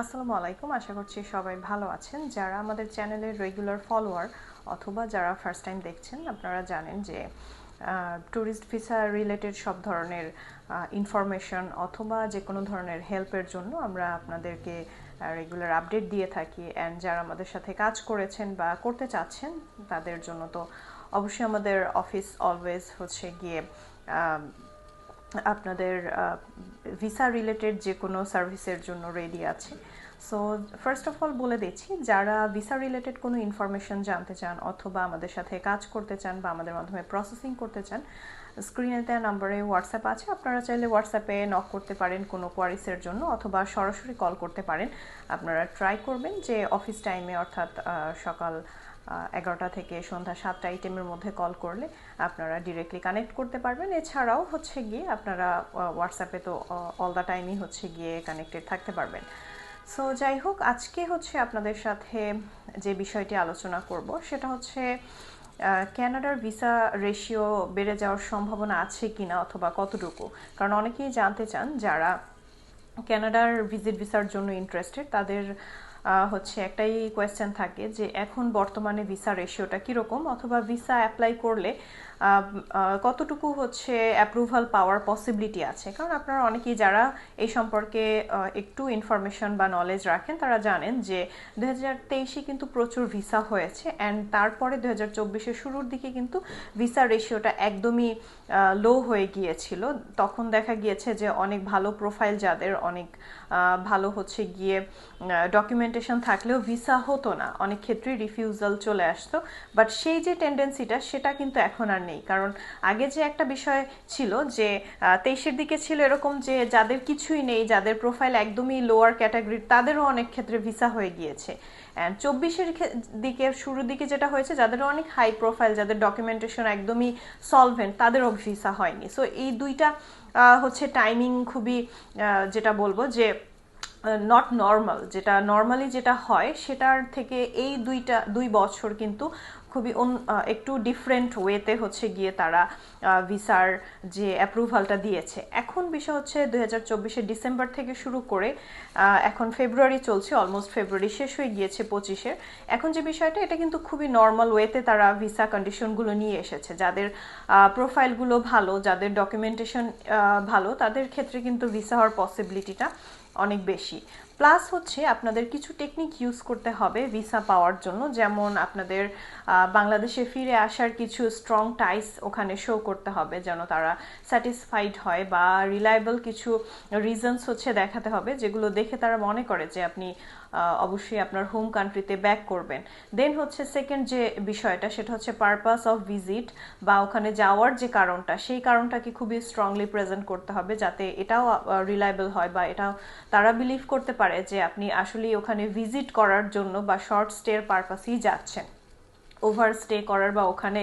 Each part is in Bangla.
আসসালামু আলাইকুম। আশা করছি সবাই ভালো আছেন। যারা আমাদের চ্যানেলের রেগুলার ফলোয়ার অথবা যারা ফার্স্ট টাইম দেখছেন, আপনারা জানেন যে ট্যুরিস্ট ভিসা রিলেটেড সব ধরনের ইনফরমেশন অথবা যে কোনো ধরনের হেল্পের জন্য আমরা আপনাদেরকে রেগুলার আপডেট দিয়ে থাকি। অ্যান্ড যারা আমাদের সাথে কাজ করেছেন বা করতে চাচ্ছেন, তাদের জন্য তো অবশ্যই আমাদের অফিস অলওয়েজ হচ্ছে গিয়ে আপনাদের ভিসা রিলেটেড যে কোনো সার্ভিসের জন্য রেডি আছে। সো ফার্স্ট অফ অল বলে দিচ্ছি, যারা ভিসা রিলেটেড কোনো ইনফরমেশন জানতে চান অথবা আমাদের সাথে কাজ করতে চান বা আমাদের মাধ্যমে প্রসেসিং করতে চান স্ক্রিনে দেওয়া নাম্বারে হোয়াটসঅ্যাপ আছে। আপনারা চাইলে হোয়াটসঅ্যাপে নক করতে পারেন কোনো কোয়ারিসের জন্য অথবা সরাসরি কল করতে পারেন। আপনারা ট্রাই করবেন যে অফিস টাইমে অর্থাৎ সকাল এগারোটা থেকে সন্ধ্যা সাতটা এই টাইমের মধ্যে কল করলে আপনারা ডিরেক্টলি কানেক্ট করতে পারবেন। এছাড়াও হচ্ছে গিয়ে আপনারা হোয়াটসঅ্যাপে তো অল দ্য টাইমই হচ্ছে গিয়ে কানেক্টেড থাকতে পারবেন। সো যাই হোক, আজকে হচ্ছে আপনাদের সাথে যে বিষয়টি আলোচনা করব, সেটা হচ্ছে ক্যানাডার ভিসা রেশিও বেড়ে যাওয়ার সম্ভাবনা আছে কিনা অথবা কতটুকু? কারণ অনেকেই জানতে চান, যারা ক্যানাডার ভিজিট ভিসার জন্য ইন্টারেস্টেড তাদের হচ্ছে একটাই কোয়েশ্চেন থাকে যে এখন বর্তমানে ভিসা রেশিওটা কীরকম অথবা ভিসা অ্যাপ্লাই করলে কতটুকু হচ্ছে অ্যাপ্রুভাল পাওয়ার পসিবিলিটি আছে? কারণ আপনারা অনেকেই যারা এই সম্পর্কে একটু ইনফরমেশন বা নলেজ রাখেন, তারা জানেন যে দু হাজার তেইশে কিন্তু প্রচুর ভিসা হয়েছে অ্যান্ড তারপরে দু হাজার চব্বিশের শুরুর দিকে কিন্তু ভিসা রেশিওটা একদমই লো হয়ে গিয়েছিল। তখন দেখা গিয়েছে যে অনেক ভালো প্রোফাইল যাদের, অনেক ভালো হচ্ছে গিয়ে ডকুমেন্টেশন থাকলেও ভিসা হতো না। অনেক ক্ষেত্রেই রিফিউজাল চলে আসতো। বাট সেই যে টেন্ডেন্সিটা সেটা কিন্তু এখন আর নেই। কারণ আগে যে একটা বিষয় ছিল যে তেইশের দিকে ছিল এরকম যে, যাদের কিছুই নেই, যাদের প্রোফাইল একদমই লোয়ার ক্যাটাগরির তাদেরও অনেক ক্ষেত্রে ভিসা হয়ে গিয়েছে। অ্যান্ড চব্বিশের দিকে, শুরুর দিকে যেটা হয়েছে যাদের অনেক হাই প্রোফাইল যাদের ডকুমেন্টেশন একদমই সলভেন্ট তাদেরও ভিসা হয়নি। সো এই দুইটা হচ্ছে টাইমিং খুবই যেটা বলব যে নট নর্মাল যেটা নর্মালি যেটা হয় সেটার থেকে এই দুইটা দুই বছর কিন্তু খুবই একটু ডিফারেন্ট ওয়েতে হচ্ছে গিয়ে তারা ভিসার যে অ্যাপ্রুভালটা দিয়েছে। এখন বিষয় হচ্ছে দুই হাজার ডিসেম্বর থেকে শুরু করে এখন ফেব্রুয়ারি চলছে অলমোস্ট ফেব্রুয়ারি শেষ হয়ে গিয়েছে পঁচিশের এখন যে বিষয়টা, এটা কিন্তু খুবই নর্মাল ওয়েতে তারা ভিসা কন্ডিশনগুলো নিয়ে এসেছে। যাদের প্রোফাইলগুলো ভালো, যাদের ডকুমেন্টেশন ভালো, তাদের ক্ষেত্রে কিন্তু ভিসা হওয়ার পসিবিলিটিটা অনেক বেশি। প্লাস হচ্ছে আপনাদের কিছু টেকনিক ইউজ করতে হবে ভিসা পাওয়ার জন্য। যেমন আপনাদের বাংলাদেশে ফিরে আসার কিছু স্ট্রং টাইস ওখানে শো করতে হবে যেন তারা স্যাটিসফাইড হয় বা রিলায়েবল কিছু রিজনস হচ্ছে দেখাতে হবে যেগুলো দেখে তারা মনে করে যে আপনি অবশ্যই আপনার হোম কান্ট্রিতে ব্যাক করবেন। দেন হচ্ছে সেকেন্ড যে বিষয়টা, সেটা হচ্ছে পারপাস অফ ভিজিট বা ওখানে যাওয়ার যে কারণটা, সেই কারণটাকে খুবই স্ট্রংলি প্রেজেন্ট করতে হবে যাতে এটাও রিলায়েবল হয় বা এটাও তারা বিলিভ করতে পারে যে আপনি আসলেই ওখানে ভিজিট করার জন্য বা শর্ট স্টের পারপাসেই যাচ্ছেন। ওভার স্টে করার বা ওখানে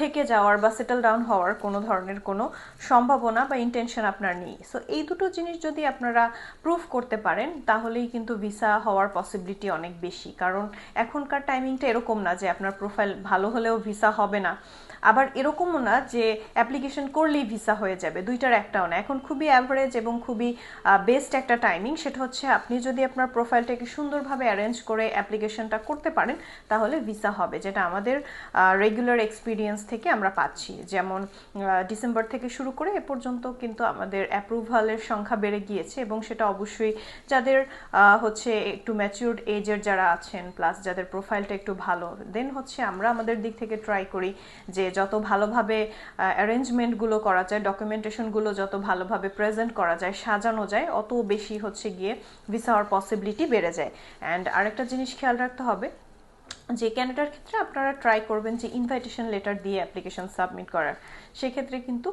থেকে যাওয়ার বা সেটেল ডাউন হওয়ার কোনো ধরনের কোনো সম্ভাবনা বা ইন্টেনশন আপনার নেই। সো এই দুটো জিনিস যদি আপনারা প্রুফ করতে পারেন, তাহলেই কিন্তু ভিসা হওয়ার পসিবিলিটি অনেক বেশি। কারণ এখনকার টাইমিংটা এরকম না যে আপনার প্রোফাইল ভালো হলেও ভিসা হবে না। আবার এরকমও না যে অ্যাপ্লিকেশন করলেই ভিসা হয়ে যাবে, দুইটার একটাও না। এখন খুবই অ্যাভারেজ এবং খুবই বেস্ট একটা টাইমিং সেটা হচ্ছে আপনি যদি আপনার প্রোফাইলটাকে সুন্দরভাবে অ্যারেঞ্জ করে অ্যাপ্লিকেশনটা করতে পারেন, তাহলে ভিসা হবে। যেটা আমাদের রেগুলার এক্সপিরিয়েন্স থেকে আমরা পাচ্ছি। যেমন ডিসেম্বর থেকে শুরু করে এ পর্যন্ত কিন্তু আমাদের অ্যাপ্রুভালের সংখ্যা বেড়ে গিয়েছে এবং সেটা অবশ্যই যাদের হচ্ছে একটু ম্যাচিউরড এজের যারা আছেন প্লাস যাদের প্রোফাইলটা একটু ভালো দেন হচ্ছে আমরা আমাদের দিক থেকে ট্রাই করি যে যত ভালোভাবে অ্যারেঞ্জমেন্টগুলো করা যায় ডকুমেন্টেশনগুলো যত ভালোভাবে প্রেজেন্ট করা যায়, সাজানো যায়, অত বেশি হচ্ছে গিয়ে ভিসা হওয়ার পসিবিলিটি বেড়ে যায়। অ্যান্ড আরেকটা জিনিস খেয়াল রাখতে হবে যে ক্যানাডার ক্ষেত্রে আপনারা ট্রাই করবেন যে ইনভাইটেশন লেটার দিয়ে অ্যাপ্লিকেশন সাবমিট করার। সেক্ষেত্রে কিন্তু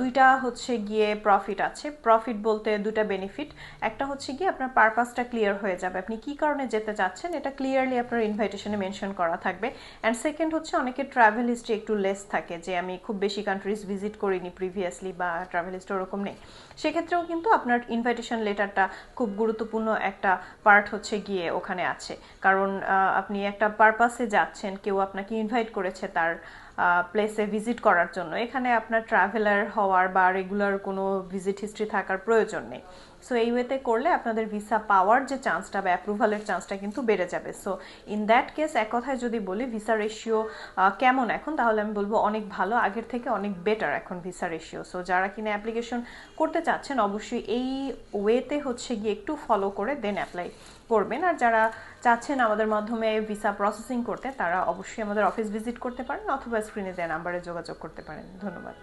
দুইটা হচ্ছে গিয়ে প্রফিট আছে। প্রফিট বলতে দুটা বেনিফিট একটা হচ্ছে গিয়ে আপনার পারপাসটা ক্লিয়ার হয়ে যাবে। আপনি কি কারণে যেতে চাচ্ছেন, এটা ক্লিয়ারলি আপনার ইনভাইটেশনে মেনশন করা থাকবে। অ্যান্ড সেকেন্ড হচ্ছে অনেকের ট্রাভেল হিস্ট্রি একটু লেস থাকে, যে আমি খুব বেশি কান্ট্রিজ ভিজিট করিনি প্রিভিয়াসলি বা ট্রাভেল হিস্ট্রি ওরকম নেই। সেক্ষেত্রেও কিন্তু আপনার ইনভাইটেশন লেটারটা খুব গুরুত্বপূর্ণ একটা পার্ট হচ্ছে গিয়ে ওখানে আছে। কারণ আপনি একটা পারপাসে যাচ্ছেন কেউ আপনাকে ইনভাইট করেছে তার প্লেসে ভিজিট করার জন্য। এখানে আপনার ট্রাভেলার হওয়ার বা রেগুলার কোনো ভিজিট হিস্ট্রি থাকার প্রয়োজন নেই। সো এই ওয়েতে করলে আপনাদের ভিসা পাওয়ার যে চান্সটা বা অ্যাপ্রুভালের চান্সটা কিন্তু বেড়ে যাবে। সো ইন দ্যাট কেস এক কথায় যদি বলি ভিসা রেশিও কেমন এখন? তাহলে আমি বলব অনেক ভালো, আগের থেকে অনেক বেটার এখন ভিসা রেশিও সো যারা কিনা অ্যাপ্লিকেশন করতে চাচ্ছেন, অবশ্যই এই ওয়েতে হচ্ছে গিয়ে একটু ফলো করে দেন অ্যাপ্লাই করবেন। আর যারা চাচ্ছেন আমাদের মাধ্যমে ভিসা প্রসেসিং করতে, তারা অবশ্যই আমাদের অফিস ভিজিট করতে পারেন অথবা স্ক্রিনে দেওয়া নাম্বারে যোগাযোগ করতে পারেন। ধন্যবাদ।